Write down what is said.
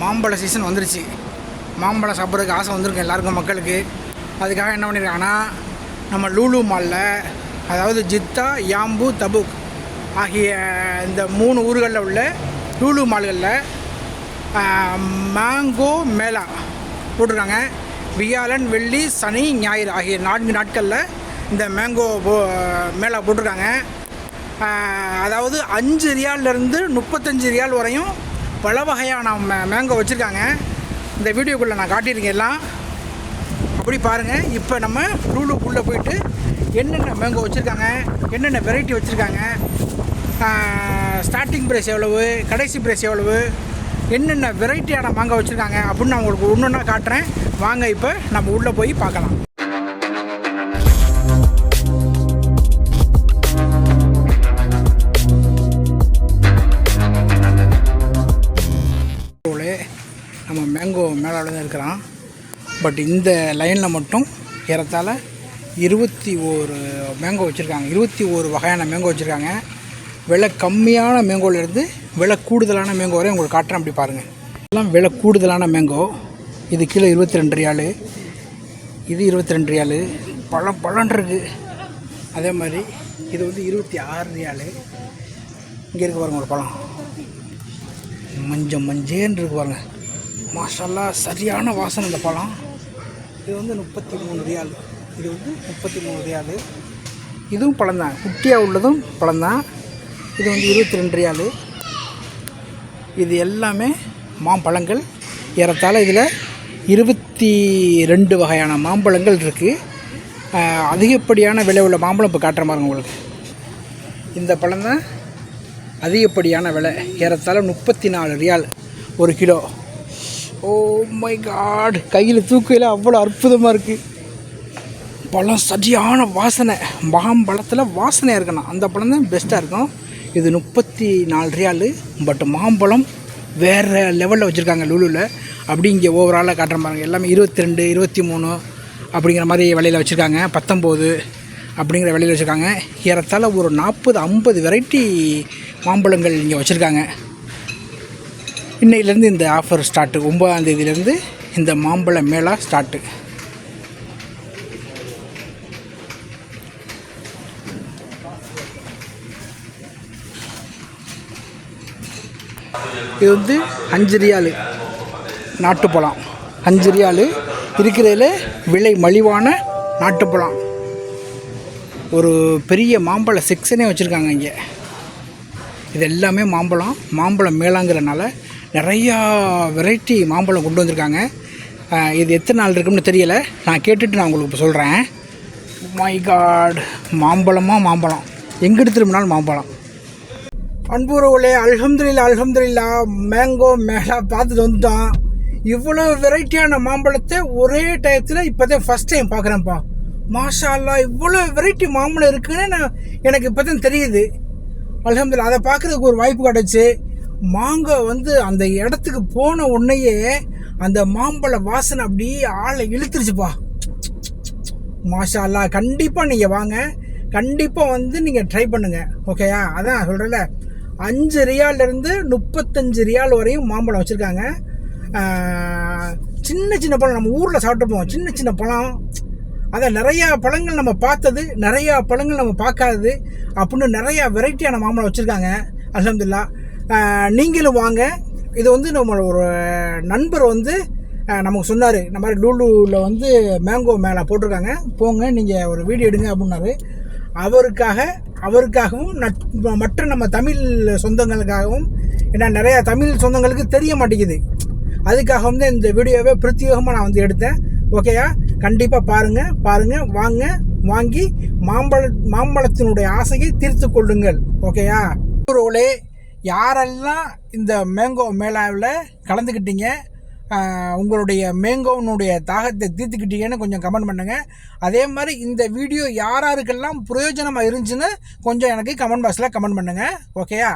மாம்பழ சீசன் வந்துருச்சு. மாம்பழம் சாப்பிட்றதுக்கு ஆசை வந்திருக்கு எல்லாருக்கும் மக்களுக்கு. அதுக்காக என்ன பண்ணியிருக்காங்கன்னா நம்ம லூலு மாலில் அதாவது ஜித்தா யாம்பு தபுக் ஆகிய இந்த மூணு ஊர்களில் உள்ள லூலு மால்களில் மேங்கோ மேலா போட்டிருக்காங்க. வியாழன் வெள்ளி சனி ஞாயிறு ஆகிய நான்கு நாட்களில் இந்த மேங்கோ போ- மேளா போட்டிருக்காங்க. அதாவது அஞ்சு ரியால்லேருந்து முப்பத்தஞ்சு ரியால் வரையும் பல வகையான மே மேங்கோ வச்சுருக்காங்க. இந்த வீடியோக்குள்ளே நான் காட்டியிருக்கேன் எல்லாம். அப்படி பாருங்கள் இப்போ நம்ம லூலுக்குள்ளே போயிட்டு என்னென்ன மேங்கோ வச்சுருக்காங்க என்னென்ன வெரைட்டி வச்சுருக்காங்க ஸ்டார்டிங் ப்ரைஸ் எவ்வளவு கடைசி ப்ரைஸ் எவ்வளவு என்னென்ன வெரைட்டியான மாங்காய் வச்சுருக்காங்க அப்படின்னு நான் உங்களுக்கு ஒன்று ஒன்றா காட்டுறேன். வாங்க இப்போ நம்ம உள்ளே போய் பார்க்கலாம். இருக்கிறான். பட் இந்த லைனில் மட்டும் ஏறத்தாழ இருபத்தி ஓரு மேங்கோ வச்சுருக்காங்க. இருபத்தி ஓரு வகையான மேங்கோ வச்சுருக்காங்க. விலை கம்மியான மேங்கோலேருந்து விலை கூடுதலான மேங்கோ வரை உங்களுக்கு காட்டுறேன். அப்படி பாருங்கள் எல்லாம் விலை கூடுதலான மேங்கோ இது கிலோ இருபத்தி ரெண்டு ரியாலு. இது இருபத்தி ரெண்டு ரியாலு. பழம் பழம் இருக்குது அதே மாதிரி இது வந்து இருபத்தி ஆறு ரியாலு. இங்கே இருக்கு பாருங்க ஒரு பழம். மஞ்சள் மஞ்சேன்னு இருக்கு பாருங்கள் மாஷல்லா சரியான வாசனை இந்த பழம். இது வந்து முப்பத்தி மூணு ரியால். இது வந்து முப்பத்தி மூணு ரியால். இதுவும் பழம்தான். குட்டியாக உள்ளதும் பழம்தான். இது வந்து இருபத்தி ரெண்டு ரியால். இது எல்லாமே மாம்பழங்கள். ஏறத்தாழ இதில் இருபத்தி ரெண்டு வகையான மாம்பழங்கள் இருக்குது அதிகப்படியான விலை உள்ள மாம்பழம் இப்போ காட்டுற மாதிரி உங்களுக்கு. இந்த பழம் தான் அதிகப்படியான விலை. ஏறத்தாழ முப்பத்தி நாலு ரியால் ஒரு kilo. Oh oh my God கையில் தூக்கையில் அவ்வளோ அற்புதமாக இருக்குது பழம் சரியான வாசனை. மாம்பழத்தில் வாசனையாக இருக்கணும். அந்த பழம் தான் பெஸ்ட்டாக இருக்கும். இது முப்பத்தி நாலு ரியாலு. பட் மாம்பழம் வேறு லெவலில் வச்சுருக்காங்க லூலுவில் அப்படி இங்கே ஓவராலாக காட்டுற பாருங்க. எல்லாமே இருபத்தி ரெண்டு இருபத்தி மூணு அப்படிங்கிற மாதிரி விலையில் வச்சுருக்காங்க. பத்தொம்போது அப்படிங்கிற விலையில் வச்சுருக்காங்க. ஏறத்தாழ ஒரு நாற்பது ஐம்பது வெரைட்டி மாம்பழங்கள் இங்கே வச்சுருக்காங்க. இன்னையிலேருந்து இந்த ஆஃபர் ஸ்டார்ட்டு ஒம்பதாம் தேதியிலேருந்து இந்த மாம்பழ மேளா ஸ்டார்ட்டு இது வந்து அஞ்சு ரியாலு. நாட்டுப்பழம் அஞ்சு ரியாலு. இருக்கிறதுல விலை மலிவான நாட்டுப்பழம் ஒரு பெரிய மாம்பழ செக்ஷனே வச்சுருக்காங்க இங்கே. இது எல்லாமே மாம்பழம். மாம்பழம் மேளாங்கிறனால நிறையா வெரைட்டி மாம்பழம் கொண்டு வந்திருக்காங்க. இது எத்தனை நாள் இருக்குன்னு தெரியலை. நான் கேட்டுட்டு நான் உங்களுக்கு இப்போ சொல்கிறேன் மை காட் மாம்பழமாக மாம்பழம்? எங்கிட்டு திரும்பினாலும் மாம்பழம். அன்புறவுகளே அல்ஹம்துலில்லா அல்ஹம்துலில்லா மேங்கோ மேலா பார்த்துட்டு வந்துட்டோம். இவ்வளோ வெரைட்டியான மாம்பழத்தை ஒரே டயத்தில் இப்போ தான் ஃபஸ்ட் டைம் பார்க்குறேன்ப்பா. மாஷால்லா இவ்வளோ வெரைட்டி மாம்பழம் இருக்குன்னு நான் எனக்கு இப்போ தான் தெரியுது. அல்ஹம்துலில்லா அதை பார்க்குறதுக்கு ஒரு வாய்ப்பு கிடச்சி. மாங்காய் வந்து அந்த இடத்துக்கு போன உடனேயே அந்த மாம்பழ வாசனை அப்படியே ஆளை இழுத்துருச்சுப்பா. மாஷா அல்லா கண்டிப்பாக நீங்கள் வாங்க. கண்டிப்பாக வந்து நீங்கள் ட்ரை பண்ணுங்கள் ஓகேயா அதான் சொல்கிறேன்ல அஞ்சு ரியாலிருந்து முப்பத்தஞ்சு ரியால் வரையும் மாம்பழம் வச்சுருக்காங்க. சின்ன சின்ன பழம் நம்ம ஊரில் சாப்பிட்ருப்போம் சின்ன சின்ன பழம். அதான் நிறையா பழங்கள் நம்ம பார்த்தது. நிறையா பழங்கள் நம்ம பார்க்காதது. அப்படின்னு நிறையா வெரைட்டியான மாம்பழம் வச்சுருக்காங்க. அலமதுல்லா நீங்களும் வாங்க. இது வந்து நம்ம ஒரு நண்பர் வந்து நமக்கு சொன்னார். இந்த மாதிரி லூலூவில் வந்து மேங்கோ மேலே போட்டிருக்காங்க. போங்க நீங்கள் ஒரு வீடியோ எடுங்க அப்படின்னாரு. அவருக்காக அவருக்காகவும் நட் மற்ற நம்ம தமிழ் சொந்தங்களுக்காகவும் ஏன்னா நிறையா தமிழ் சொந்தங்களுக்கு தெரிய மாட்டேங்குது. அதுக்காக வந்து இந்த வீடியோவை பிரத்யேகமாக நான் வந்து எடுத்தேன். ஓகேயா கண்டிப்பாக பாருங்கள் பாருங்கள் வாங்க வாங்கி மாம்பழ மாம்பழத்தினுடைய ஆசையை தீர்த்து கொள்ளுங்கள். ஓகேயா ரோலே யாரெல்லாம் இந்த மேங்கோ மேளாவில் கலந்துக்கிட்டீங்க உங்களுடைய மேங்கோனுடைய தாகத்தை தீர்த்துக்கிட்டீங்கன்னு கொஞ்சம் கமெண்ட் பண்ணுங்கள் அதே மாதிரி இந்த வீடியோ யார் யாருக்கெல்லாம் பிரயோஜனமாக இருந்துச்சுன்னு கொஞ்சம் எனக்கு கமெண்ட் பாக்ஸில் கமெண்ட் பண்ணுங்கள் ஓகேயா